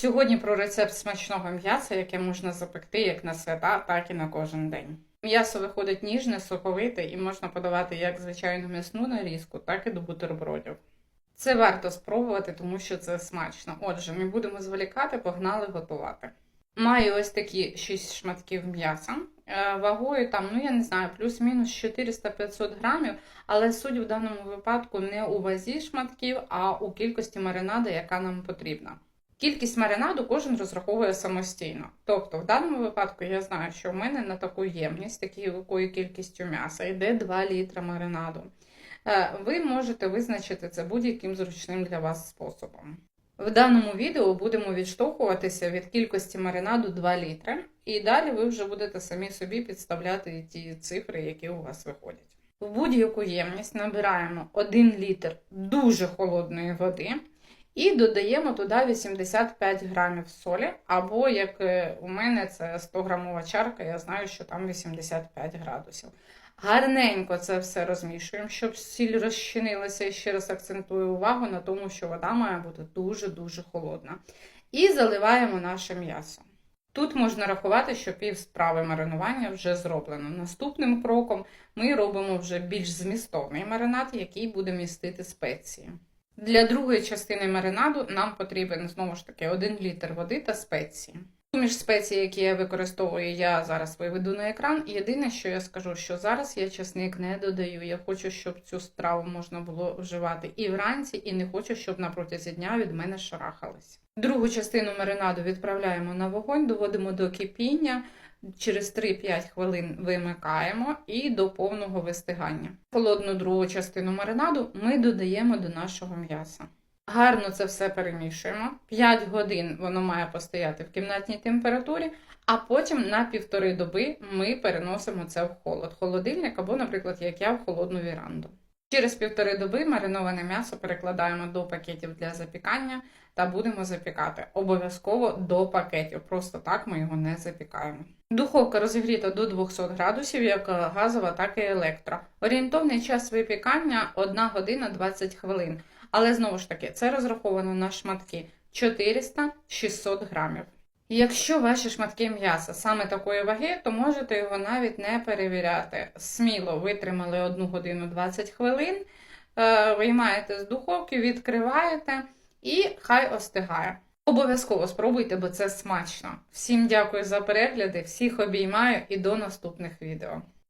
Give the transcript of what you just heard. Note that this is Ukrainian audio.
Сьогодні про рецепт смачного м'яса, яке можна запекти як на свята, так і на кожен день. М'ясо виходить ніжне, соковите і можна подавати як звичайну м'ясну нарізку, так і до бутербродів. Це варто спробувати, тому що це смачно. Отже, не будемо зволікати, погнали готувати. Маю ось такі 6 шматків м'яса. Е, Вагою там, ну я не знаю, плюс-мінус 400-500 грамів, але суть в даному випадку не у вазі шматків, а у кількості маринаду, яка нам потрібна. Кількість маринаду кожен розраховує самостійно. Тобто, в даному випадку я знаю, що в мене на таку ємність, такою кількістю м'яса, йде 2 літра маринаду. Е, Ви можете визначити це будь-яким зручним для вас способом. В даному відео будемо відштовхуватися від кількості маринаду 2 літри, і далі ви вже будете самі собі підставляти ті цифри, які у вас виходять. В будь-яку ємність набираємо 1 літр дуже холодної води і додаємо туди 85 грамів солі, або як е, у мене це 100 грамова чарка, я знаю, що там 85 градусів. Гарненько це все розмішуємо, щоб сіль розчинилася. І ще раз акцентую увагу на тому, що вода має бути дуже-дуже холодна. І заливаємо наше м'ясо. Тут можна рахувати, що пів справи маринування вже зроблено. Наступним кроком ми робимо вже більш змістовний маринад, який буде містити спеції. Для другої частини маринаду нам потрібен знову ж таки 1 літр води та спеції. Суміш спецій, які я використовую, я зараз виведу на екран. Єдине, що я скажу, що зараз я часник не додаю. Я хочу, щоб цю страву можна було вживати і вранці, і не хочу, щоб на протязі дня від мене шарахались. Другу частину маринаду відправляємо на вогонь, доводимо до кипіння. Через 3-5 хвилин вимикаємо і до повного вистигання. Холодну другу частину маринаду ми додаємо до нашого м'яса. Гарно це все перемішуємо. 5 годин воно має постояти в кімнатній температурі, а потім на півтори доби ми переносимо це в холод, холодильник або, наприклад, як я в холодну віранду. Через півтори доби мариноване м'ясо перекладаємо до пакетів для запікання та будемо запікати. Обов'язково до пакетів, просто так ми його не запікаємо. Духовка розігріта до 200 градусів, як газова, так і електро. Орієнтовний час випікання 1 година 20 хвилин. Але знову ж таки, це розраховано на шматки 400-600 грамів. Якщо ваші шматки м'яса саме такої ваги, то можете його навіть не перевіряти. Сміло витримали 1 годину 20 хвилин, е, виймаєте з духовки, відкриваєте і хай остигає. Обов'язково спробуйте, бо це смачно. Всім дякую за перегляди, всіх обіймаю і до наступних відео.